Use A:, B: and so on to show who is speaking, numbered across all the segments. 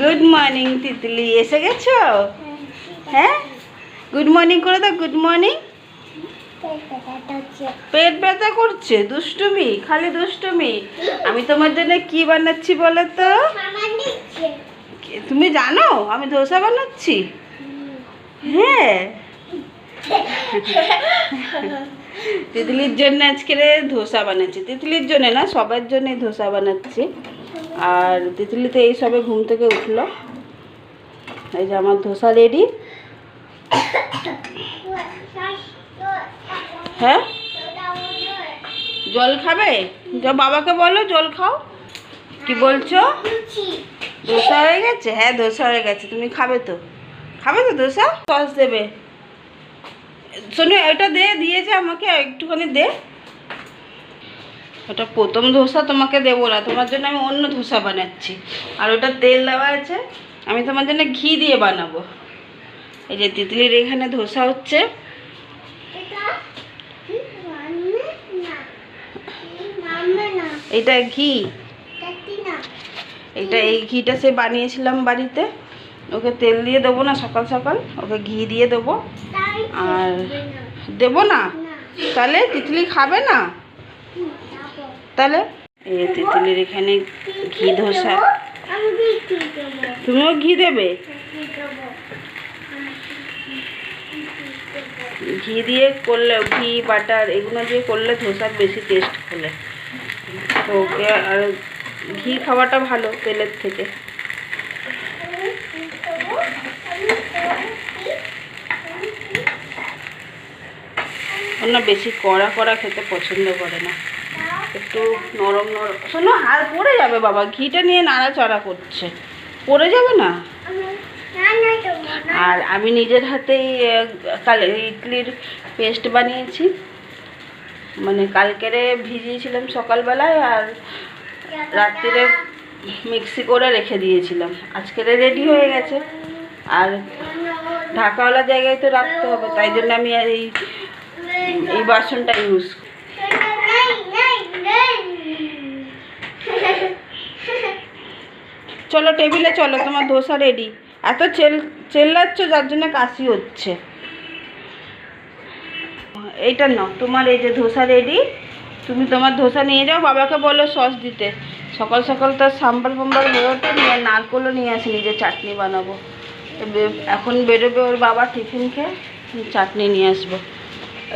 A: Good morning Titli এসে গেছো? হ্যাঁ? গুড মর্নিং করে দাও গুড মর্নিং পেট ব্যথা করছে, দুষ্টুমি, খালি দুষ্টুমি। আমি তোমার জন্য কি বানাচ্ছি বলো তো? তুমি জানো? আমি ধোসা বানাচ্ছি। হ্যাঁ। তিতলির জন্য আজকে ধোসা বানাচ্ছি। তিতলির জন্য না, সবার জন্যই ধোসা বানাচ্ছি। আর তিতলি তো এই সবে ঘুম থেকে উঠল। এই যে আমার ধোসা রেডি। হ্যাঁ? জল খাবে? বাবাকে বলো, জল খাও। কি বলছো? ধোসা হয়ে গেছে? হ্যাঁ ধোসা হয়ে গেছে। তুমি খাবে তো। খাবে তো ধোসা? সস দেবে। শোনো, এটা দে, দিয়েছে আমাকে, একটুখানি দে। ওটা প্রথম ধোসা তোমাকে দেবো না তোমার জন্য আমি অন্য ধোসা বানাচ্ছি। আর ওটা তেল দেওয়া আছে আমি তোমার জন্য ঘি দিয়ে বানাবো। এই যে তিতলির এখানে ধোসা হচ্ছে। এটা ঘি এটা এই ঘিটা সে বানিয়েছিলাম বাড়িতে। ওকে তেল দিয়ে দেবো না সকাল সকাল। ওকে ঘি দিয়ে দেবো। আর দেবো না। তাহলে তিতলি খাবে না? তাহলে? এই তিতলির এখানে ঘি ধোসা। তুমিও ঘি দেবে? ঘি দিয়ে করলে, ঘি, বাটার, এগুলো দিয়ে করলে ধোসার বেশি টেস্ট হলে তো ওকে আর ঘি খাওয়াটা ভালো তেলের থেকে। ওর বেশি কড়া কড়া খেতে পছন্দ করে না। একটু নরম নরম। শোনো আর পড়ে যাবে বাবা, ঘিটা নিয়ে নাড়াচাড়া করছে। পড়ে যাবে না? আর আমি নিজের হাতেই কালে ইডলির পেস্ট বানিয়েছি। মানে কালকেরে ভিজিয়েছিলাম সকালবেলায় আর রাত্রিরে মিক্সি করে রেখে দিয়েছিলাম। আজকেরে রেডি হয়ে গেছে। আর ঢাকাওয়ালা জায়গায় তো রাখতে হবে, তাই জন্য আমি আর এই এই বাসনটা ইউজ চলো টেবিলে চলো, তোমার ধোসা রেডি এত চেল চেল্লাচ্ছ যার জন্য কাশি হচ্ছে। এইটা নাও, তোমার এই যে ধোসা রেডি তুমি তোমার ধোসা নিয়ে যাও, বাবাকে বলো সস দিতে। সকাল সকাল তো সাম্বার ফাম্বার হয়ে ওঠে, নিয়ে নারকলও নিয়ে আসি নিজে চাটনি বানাবো। এখন বেরোবে ওর বাবা টিফিন খেয়ে, চাটনি নিয়ে আসব।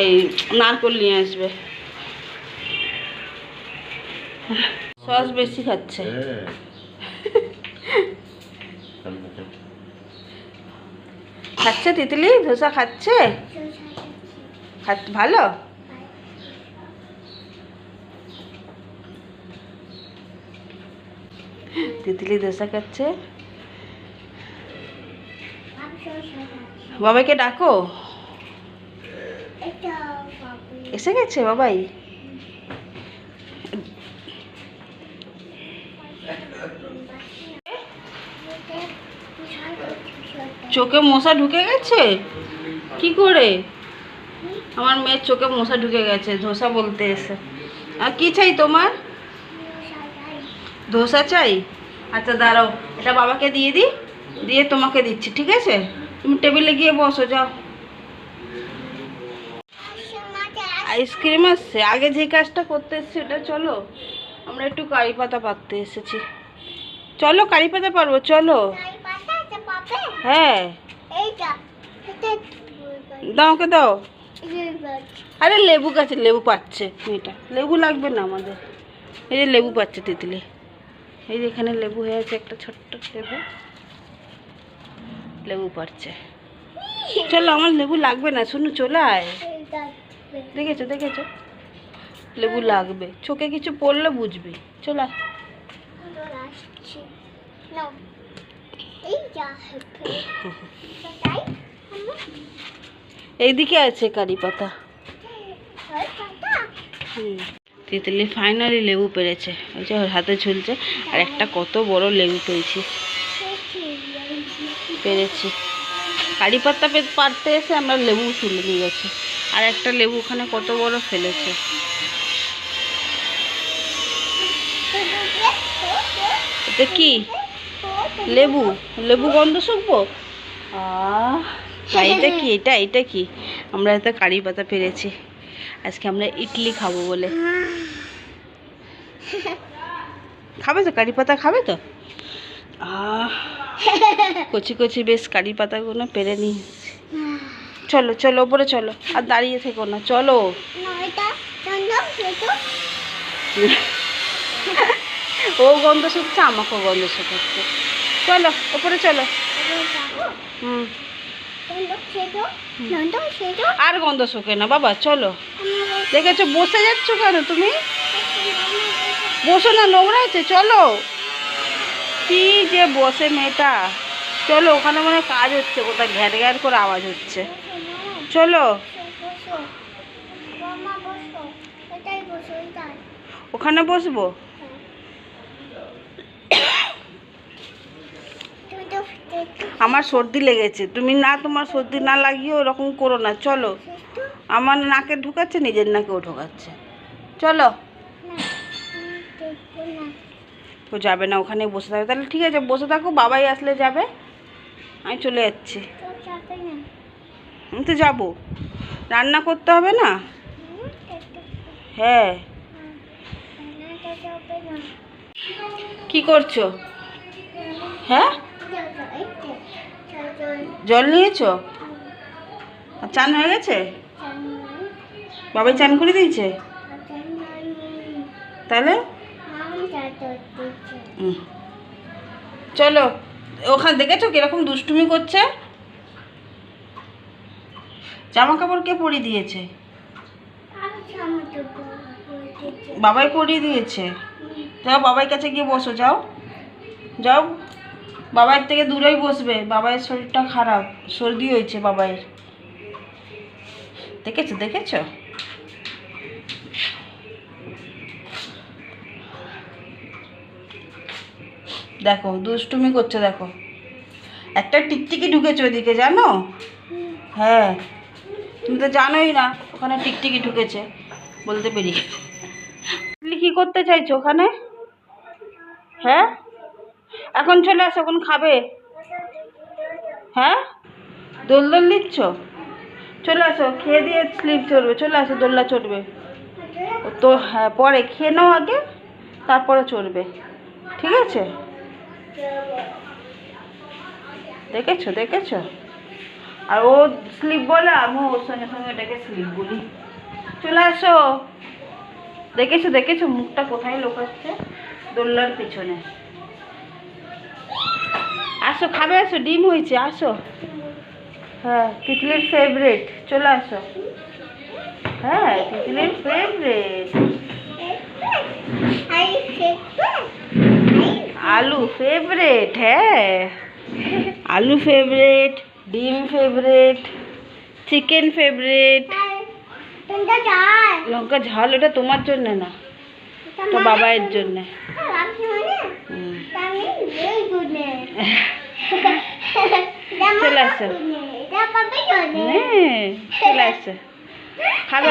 A: এই নারকল নিয়ে আসবে। সস বেশি খাচ্ছে। খাচ্ছে তিতলি? ধোসা খাচ্ছে? ভালো? তিতলি ধোসা খাচ্ছে। বাবাকে ডাকো। এসে গেছে বাবাই? চোখে মশা ঢুকে গেছে? কি করে? আমার মেয়ের চোখে মশা ঢুকে গেছে, ধোসা বলতে এসে। আর কি চাই তোমার? ধোসা চাই? আচ্ছা দাঁড়াও, এটা বাবাকে দিয়ে দিই, দিয়ে তোমাকে দিচ্ছি, ঠিক আছে? তুমি টেবিলে গিয়ে বসো, যাও। আইসক্রিম আসছে, আগে যে কাজটা করতে এসেছি ওটা চলো। আমরা একটু কারি পাতা পাততে এসেছি। চলো, কারি পাতা পারব, চলো। হ্যাঁ। দাও ওকে দাও। আরে লেবু গাছে লেবু পাচ্ছে মেয়েটা। লেবু লাগবে না আমাদের। এই যে লেবু পাচ্ছে তিতলি। এই যে এখানে লেবু হয়ে আছে একটা ছোট্ট লেবু। লেবু পাচ্ছে চলো আমার লেবু লাগবে না। শুনু চলে আয়। দেখেছ দেখেছ? লেবু লাগবে। চোখে কিছু পড়লে বুঝবি। চলে আয়। এইদিকে আছে কারি পাতা। তিতলি ফাইনালি লেবু পেরেছে। ওই যে ওর হাতে ঝুলছে। আর একটা কত বড় লেবু পেয়েছি। পেরেছি। কারি পাতা পে- পাড়তে এসে আমরা লেবু তুলে নিয়ে গেছি। আর একটা লেবু ওখানে কত বড় ফেলেছে। এটা কি? লেবু লেবু গন্ধ শুকবো? এটা কি এটা এটা কি? আমরা তো কারি পাতা পেরেছি। আজকে আমরা ইডলি খাব বলে। খাবে তো? কারি পাতা খাবে তো? আহ কচি কচি বেশ কারি পাতাগুলো পেরে নিই চলো চলো ওপরে চলো। আর দাঁড়িয়ে থেকো না চলো। ও গন্ধ শুকছে আমাকেও গন্ধ শুকাচ্ছে। চলো, ওপরে চলো। হুম। আর গন্ধ শুকে না, বাবা, চলো। দেখেছ, বসে যাচ্ছ কেন তুমি? বসো না, নোংরা চলো। কি যে বসে মেয়েটা। চলো, ওখানে মানে কাজ হচ্ছে, কোথায় ঘ্যাট ঘ্যাট করে আওয়াজ হচ্ছে। চলো। ওখানে বসবো। আমার সর্দি লেগেছে। তুমি না তোমার সর্দি না লাগিয়ে ওরকম করো না, চলো। আমার নাকে ঢুকাচ্ছে, নিজের নাকেও ঢোকাচ্ছে। চলো। ও যাবে না ওখানে বসে থাকবে। তাহলে ঠিক আছে, বসে থাকো, বাবাই আসলে যাবে। আমি চলে যাচ্ছি। আমি তো যাব। রান্না করতে হবে না? হ্যাঁ। কি করছ? হ্যাঁ? জল নিয়েছো? চান হয়ে গেছে? বাবাই চান করে দিয়েছে? তাহলে? চলো, ওখানে দেখেছ কীরকম দুষ্টুমি করছে? জামা কাপড় কে পরিয়ে দিয়েছে? বাবাই পরিয়ে দিয়েছে। যাও বাবাই কাছে গিয়ে বসো, যাও। যাও। বাবার থেকে দূরেই বসবে বাবার শরীরটা খারাপ, সর্দি হয়েছে বাবাইয়ের দেখেছ দেখেছ? দেখো, দুষ্টুমি করছে, দেখো। একটা টিকটিকি ঢুকেছে ওইদিকে, জানো? হ্যাঁ। তুমি তো জানোই না, ওখানে টিকটিকি ঢুকেছে, বলতে পেরি কি করতে চাইছো ওখানে? হ্যাঁ? এখন চলে আসো, এখন খাবে। হ্যাঁ? দোল দোল দিচ্ছ? চলে আসো, খেয়ে দিয়ে স্লিপ চড়বে চলে আসো, দোলনা চড়বে। তো হ্যাঁ পরে খেয়ে নাও আগে, তারপরে চড়বে। ঠিক আছে? দেখেছ দেখেছ? আর ও স্লিপ বলে আমি ওর সঙ্গে সঙ্গে এটাকে স্লিপ বলি। চলে আসো। দেখেছ দেখেছ, মুখটা কোথায় লোকাচ্ছে? দোল্লার পিছনে। আসো খাবে আসো ডিম হয়েছে আসো। হ্যাঁ তিতলির ফেভারিট চলে আসো। হ্যাঁ তিতলির ফেভারিট আলু ফেভারিট হ্যাঁ। আলু ফেভারিট ডিম ফেভারিট চিকেন ফেভারিট লঙ্কা ঝাল ওটা তোমার জন্য না। তো বাবাইয়ের জন্য। হুম। চলে আসো। চলে আসো। খাবে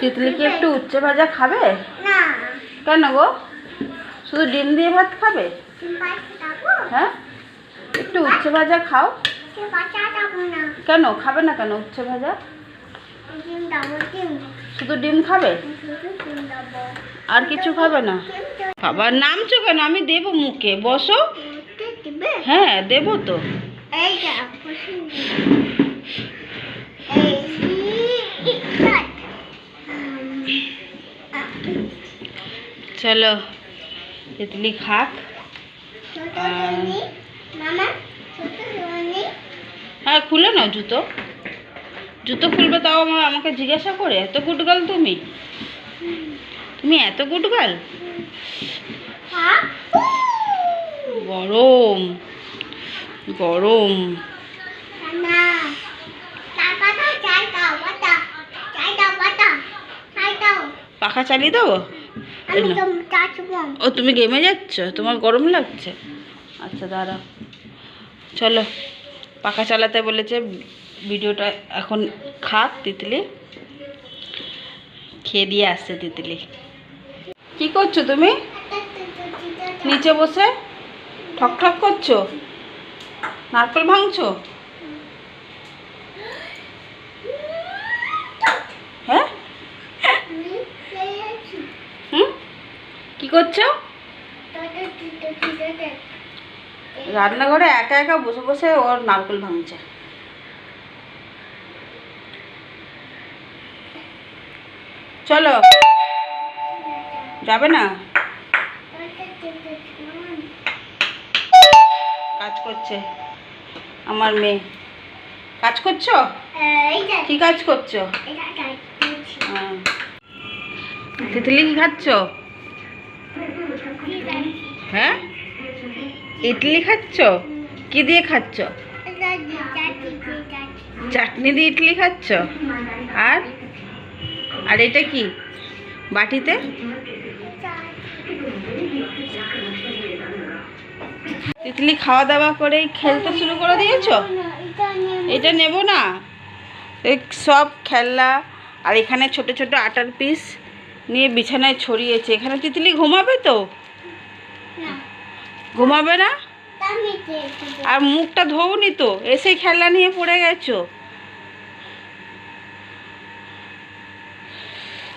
A: তিতলি কি একটু উচ্চে ভাজা খাবে? কেন গো? শুধু ডিম দিয়ে ভাত খাবে? হ্যাঁ? একটু উচ্ছে ভাজা খাও। কেন? খাবে না কেন উচ্ছে ভাজা? শুধু ডিম খাবে? আর কিছু খাবে না? বাবার নামছো কেন? আমি দেবো মুখে। বসো। হ্যাঁ দেবো তো। চলো তিতলি খাক। হ্যাঁ খুলে নাও জুতো। জুতো খুলবে তাও আমার আমাকে জিজ্ঞাসা করে এত গুটগাল তুমি? তুমি এত গুটগাল? গরম গরম। পাখা চালিয়ে দেবো? ও তুমি গেমে যাচ্ছ? তোমার গরম লাগছে? আচ্ছা দাঁড়াও। চলো পাখা চালাতে বলেছে ভিডিওটা এখন খাক তিতলি। খেয়ে দিয়ে আসছে তিতলি। কি করছ তুমি? নিচে বসে ঠক ঠক করছ? নারকেল ভাঙছো? হ্যাঁ? হুম? কি করছ? রান্নাঘরে একা একা বসে বসে ওর নারকেল ভাঙছে। চলো। যাবে না? কাজ করছে আমার মেয়ে। কাজ করছ? কি কাজ করছ? হ্যাঁ। তিতলি কি খাচ্ছ? হ্যাঁ? ইডলি খাচ্ছ? কি দিয়ে খাচ্ছ। চাটনি দিয়ে ইডলি খাচ্ছ? আর? আর এটা কি? বাটিতে? তিতলি খাওয়া দাওয়া করে খেলতে শুরু করে দিয়েছ? এটা নেব না? সব খেলনা আর এখানে ছোট ছোট আটার পিস নিয়ে বিছানায় ছড়িয়েছে। এখানে তিতলি ঘুমাবে তো? ঘুমাবে না? আর মুখটা ধোওনি তো? এসে খেলনা নিয়ে পড়ে গেছো?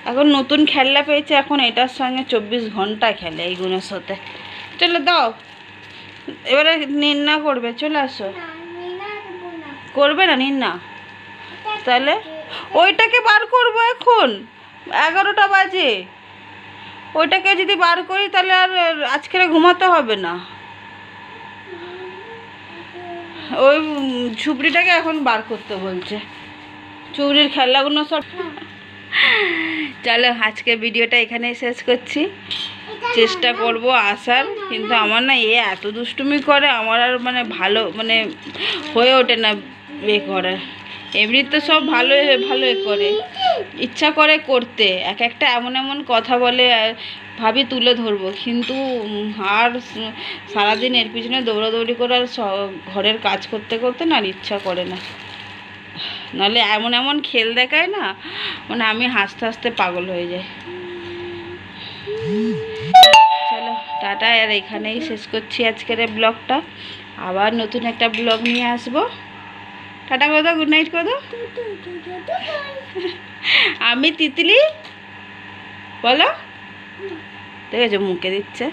A: এখন নতুন খেলনা পেয়েছে এখন এটার সঙ্গে চব্বিশ ঘণ্টা খেলে এইগুলোর সাথে। চলো দাও। এবারে নিন্না করবে চলে আসো। করবে না। নিন্না? তাহলে? ওইটাকে বার করব এখন? এগারোটা বাজে। ওইটাকে যদি বার করি তাহলে আর আজকে ঘুমাতে হবে না। ওই ঝুপড়িটাকে এখন বার করতে বলছে। চুবড়ির খেলনাগুলো সব চলো আজকে ভিডিওটা এখানেই শেষ করছি। চেষ্টা করব আসার, কিন্তু আমার না এ এত দুষ্টুমি করে, আমার আর মানে ভালো মানে হয়ে ওঠে না এ করে এমনি তো সব ভালো ভালো করে। ইচ্ছা করে করতে এক একটা এমন এমন কথা বলে ভাবি তুলে ধরবো, কিন্তু আর সারাদিন এর পিছনে দৌড়াদৌড়ি করে আর ঘরের কাজ করতে করতে না আর ইচ্ছা করে না। নাহলে এমন এমন খেল দেখায় না মানে আমি হাসতে হাসতে পাগল হয়ে যাই। চলো, টাটা, আর এখানেই শেষ করছি আজকের ব্লগটা। আবার নতুন একটা ব্লগ নিয়ে আসব। টাটা করে দাও গুড নাইট করে আমি তিতলি, বলো। দেখেছ, মুখে দিচ্ছে।